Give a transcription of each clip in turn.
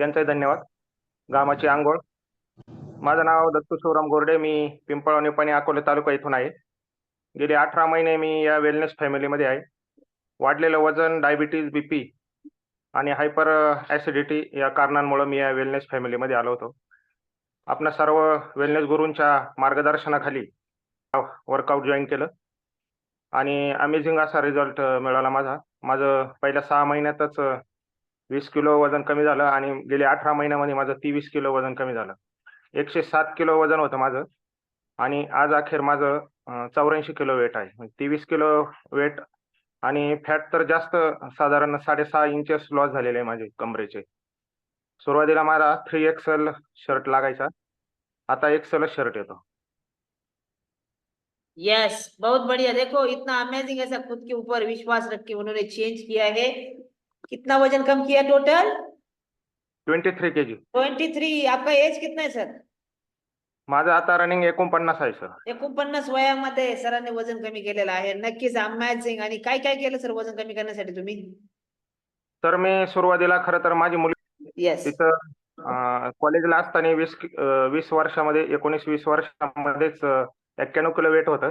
त्यांचाही धन्यवाद. गामाची आंघोळ. माझं नाव दत्तू शिवराम गोरडे. मी पिंपळा निपाणी अकोले तालुका इथून आहे. गेले अठरा महिने मी या वेलनेस फॅमिलीमध्ये आहे. वाढलेलं वजन डायबिटीज बीपी आणि हायपर ॲसिडिटी या कारणांमुळे मी या वेलनेस फॅमिलीमध्ये आलो होतो. आपण सर्व वेलनेस गुरूंच्या मार्गदर्शनाखाली वर्कआउट जॉईन केलं. आणि अमेझिंग असा रिझल्ट मिळाला माझा. माझं पहिल्या सहा महिन्यातच वीस किलो वजन कमी झालं आणि गेले अठरा महिन्यामध्ये माझं तेवीस किलो वजन कमी झालं. एकशे सात किलो वजन होतं माझं आणि आज अखेर माझं चौऱ्याऐंशी किलो वेट आहे. म्हणजे तेवीस किलो वेट आणि फॅट तर जास्त साधारण साडेसहा इंचेस लॉस झालेले आहे माझे कमरेचे. सुरुवातीला माझा थ्री एक्सेल शर्ट लागायचा. आता एक्सेल शर्ट येतो. यस बहुत बढ़िया. देखो इतना अमेजिंग ऐसा खुद के ऊपर विश्वास रख के उन्होंने चेंज किया है. कितना वजन कम KIA total twenty three K G twenty three आपका एज कितना है सर माझं आता रनिंग एकोणपन्नास आहे सर एकोणपन्नास वयामध्ये सरांनी वजन कमी केलेलं आहे. नक्कीच अमेझिंग आणि काय काय केलं सर वजन कमी करण्यासाठी तुम्ही? तर मी सुरुवातीला खरं तर माझी मुली येस तिथं कॉलेजला असताना वीस कि- अं, वीस वर्षामध्ये एकोणीस वीस वर्षामध्येच एक्क्याण्णव किलो वेट होतं.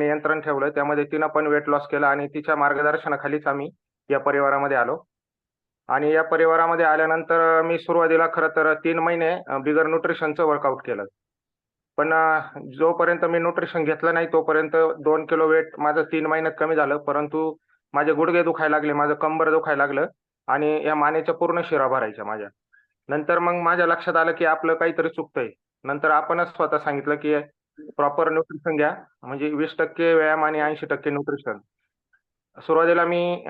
नियंत्रण ठेवलं त्यामध्ये तिनं पण वेट लॉस केलं आणि तिच्या मार्गदर्शनाखालीच आम्ही या परिवारामध्ये आलो. आणि या परिवारामध्ये आल्यानंतर मी सुरुवातीला खरं तर तीन महिने बिगर न्यूट्रिशनचं वर्कआउट केलं. पण जोपर्यंत मी न्यूट्रिशन घेतलं नाही तोपर्यंत दोन किलो वेट माझं तीन महिन्यात कमी झालं. परंतु माझे गुडघे दुखायला लागले माझं कंबर दुखायला लागलं आणि या मानेच्या पूर्ण शिरा भरायच्या माझ्या. नंतर मग माझ्या लक्षात आलं की आपलं काहीतरी चुकतंय. नंतर आपणच स्वतः सांगितलं की प्रॉपर न्यूट्रिशन घ्या. म्हणजे वीस टक्के व्यायाम आणि ऐंशी टक्के न्यूट्रिशन सुरुवातीला मी